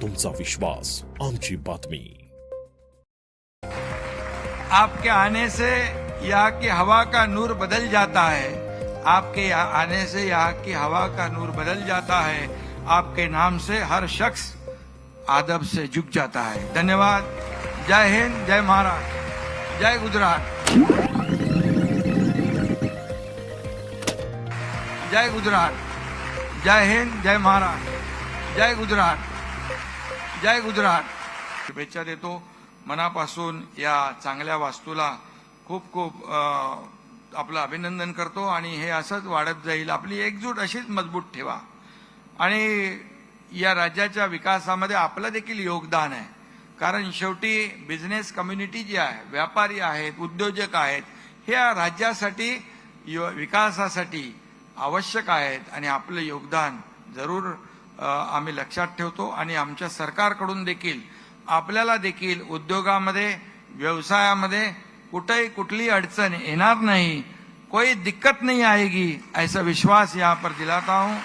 तुमचा विश्वास आमची बातमी आपके आने से यहाँ की हवा का नूर बदल जाता है। आपके यहाँ आने से यहाँ की हवा का नूर बदल जाता है। आपके नाम से हर शख्स आदब से झुक जाता है। धन्यवाद। जय हिंद, जय महाराष्ट्र जय गुजरात। जय गुजरात। जय हिंद, जय महाराष्ट्र जय गुजरात. जय गुजरात. शुभेच्छा देतो. मनापासून या चांगल्या वास्तूला खूप खूप आपलं अभिनंदन करतो आणि हे असंच वाढत जाईल. आपली एकजूट अशीच मजबूत ठेवा. आणि या राज्याच्या विकासामध्ये आपलं देखील योगदान आहे. कारण शेवटी बिझनेस कम्युनिटी जी आहे व्यापारी आहेत उद्योजक आहेत हे राज्यासाठी विकासासाठी आवश्यक आहेत आणि आपलं योगदान जरूर आम्ही लक्षात ठेवतो आणि आमच्या सरकारकडून देखील आपल्याला देखील उद्योगामध्ये व्यवसायामध्ये कुठेही कुठली अडचण येणार नहीं कोई दिक्कत नहीं आएगी ऐसा विश्वास यहाँ पर दिलाता हूँ.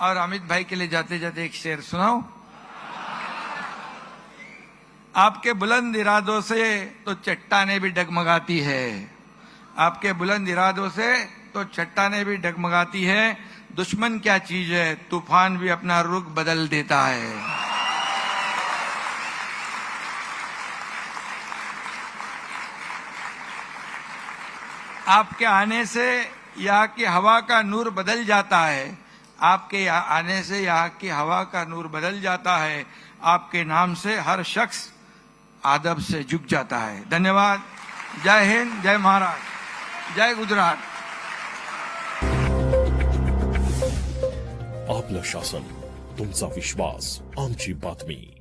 और अमित भाई के लिए जाते जाते एक शेर सुनाओ आपके बुलंद इरादों से तो चट्टाने भी डगमगाती है। आपके बुलंद इरादों से तो चट्टाने भी डगमगाती है, दुश्मन क्या चीज़ है, तूफ़ान भी अपना रुख बदल देता है। आपके आने से यहाँ की हवा का नूर बदल जाता है, आपके आने से यहाँ की हवा का नूर बदल जाता है, आपके नाम से हर शख्स आदब से झुक जाता है। धन्यवाद। जय हिंद, जय महाराष्ट्र जय गुजरात. आपलं शासन तुमचा विश्वास आमची बातमी.